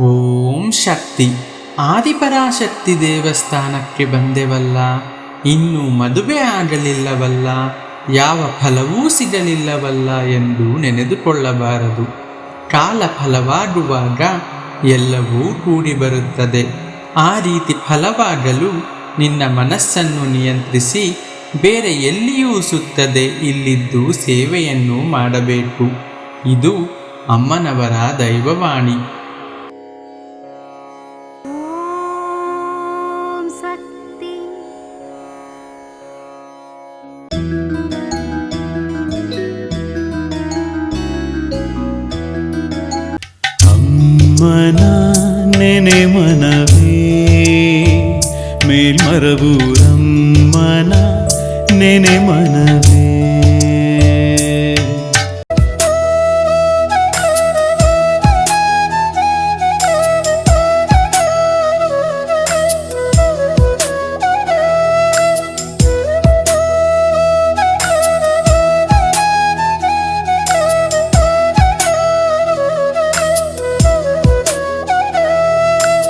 ಓಂ ಶಕ್ತಿ. ಆದಿಪರಾಶಕ್ತಿ ದೇವಸ್ಥಾನಕ್ಕೆ ಬಂದೆವಲ್ಲ, ಇನ್ನೂ ಮದುವೆ ಆಗಲಿಲ್ಲವಲ್ಲ, ಯಾವ ಫಲವೂ ಸಿಗಲಿಲ್ಲವಲ್ಲ ಎಂದು ನೆನೆದುಕೊಳ್ಳಬಾರದು. ಕಾಲ ಫಲವಾಗುವಾಗ ಎಲ್ಲವೂ ಕೂಡಿ ಬರುತ್ತದೆ. ಆ ರೀತಿ ಫಲವಾಗಲು ನಿನ್ನ ಮನಸ್ಸನ್ನು ನಿಯಂತ್ರಿಸಿ, ಬೇರೆ ಎಲ್ಲಿಯೂ ಸುತ್ತದೆ ಇಲ್ಲಿದ್ದು ಸೇವೆಯನ್ನು ಮಾಡಬೇಕು. ಇದು ಅಮ್ಮನವರ ದೈವವಾಣಿ. ನೆನೆ ಮನವೇ ಮೇಲ್ಮರಬೂರಮ್ಮನ ನೆನೆ ಮನವೇ